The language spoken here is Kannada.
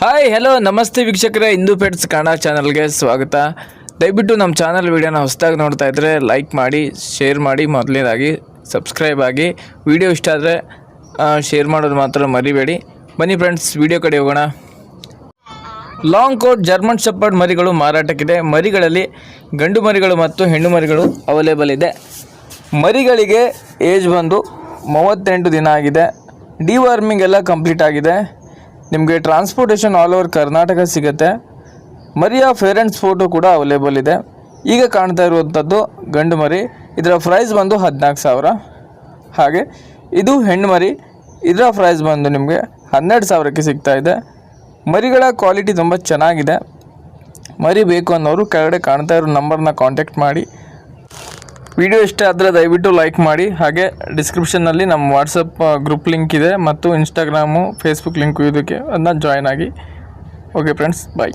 ಹಾಯ್ ಹಲೋ ನಮಸ್ತೆ ವೀಕ್ಷಕರೇ. ಇಂದು ಪೆಟ್ಸ್ ಕನ್ನಡ ಚಾನಲ್ಗೆ ಸ್ವಾಗತ. ದಯವಿಟ್ಟು ನಮ್ಮ ಚಾನಲ್ ವೀಡಿಯೋನ ಹೊಸದಾಗಿ ನೋಡ್ತಾ ಇದ್ದರೆ ಲೈಕ್ ಮಾಡಿ ಶೇರ್ ಮಾಡಿ ಮೊದಲನೇದಾಗಿ ಸಬ್ಸ್ಕ್ರೈಬ್ ಆಗಿ. ವಿಡಿಯೋ ಇಷ್ಟ ಆದರೆ ಶೇರ್ ಮಾಡೋದು ಮಾತ್ರ ಮರಿಬೇಡಿ. ಬನ್ನಿ ಫ್ರೆಂಡ್ಸ್ ವಿಡಿಯೋ ಕಡೆ ಹೋಗೋಣ. ಲಾಂಗ್ ಕೋಟ್ ಜರ್ಮನ್ ಶೆಪರ್ಡ್ ಮರಿಗಳು ಮಾರಾಟಕ್ಕಿದೆ. ಮರಿಗಳಲ್ಲಿ ಗಂಡು ಮರಿಗಳು ಮತ್ತು ಹೆಣ್ಣು ಮರಿಗಳು ಅವೈಲೇಬಲ್ ಇದೆ. ಮರಿಗಳಿಗೆ ಏಜ್ ಬಂದು ಮೂವತ್ತೆಂಟು ದಿನ ಆಗಿದೆ. ಡಿವಾರ್ಮಿಂಗ್ ಎಲ್ಲ ಕಂಪ್ಲೀಟ್ ಆಗಿದೆ. ನಿಮಗೆ ಟ್ರಾನ್ಸ್ಪೋರ್ಟೇಷನ್ ಆಲ್ ಓವರ್ ಕರ್ನಾಟಕ ಸಿಗುತ್ತೆ. ಮರಿಯ ಫೇರೆಂಟ್ಸ್ ಫೋಟೋ ಕೂಡ ಅವೈಲೇಬಲ್ ಇದೆ. ಈಗ ಕಾಣ್ತಾ ಇರುವಂಥದ್ದು ಗಂಡು ಮರಿ, ಇದರ ಪ್ರೈಸ್ ಬಂದು ಹದಿನಾಲ್ಕು ಸಾವಿರ. ಹಾಗೆ ಇದು ಹೆಣ್ಣು ಮರಿ, ಇದರ ಪ್ರೈಸ್ ಬಂದು ನಿಮಗೆ ಹನ್ನೆರಡು ಸಾವಿರಕ್ಕೆ ಸಿಗ್ತಾ ಇದೆ. ಮರಿಗಳ ಕ್ವಾಲಿಟಿ ತುಂಬ ಚೆನ್ನಾಗಿದೆ. ಮರಿ ಬೇಕು ಅನ್ನೋರು ಕೆಳಗಡೆ ಕಾಣ್ತಾ ಇರೋ ನಂಬರ್ನ ಕಾಂಟ್ಯಾಕ್ಟ್ ಮಾಡಿ. ವಿಡಿಯೋ ಇಷ್ಟ ಆದರೆ ದಯವಿಟ್ಟು ಲೈಕ್ ಮಾಡಿ. ಹಾಗೆ ಡಿಸ್ಕ್ರಿಪ್ಷನ್ನಲ್ಲಿ ನಮ್ಮ ವಾಟ್ಸಪ್ ಗ್ರೂಪ್ ಲಿಂಕ್ ಇದೆ ಮತ್ತು ಇನ್ಸ್ಟಾಗ್ರಾಮು ಫೇಸ್ಬುಕ್ ಲಿಂಕು ಇದಕ್ಕೆ ಅದನ್ನ ಜಾಯ್ನ್ ಆಗಿ. Okay friends bye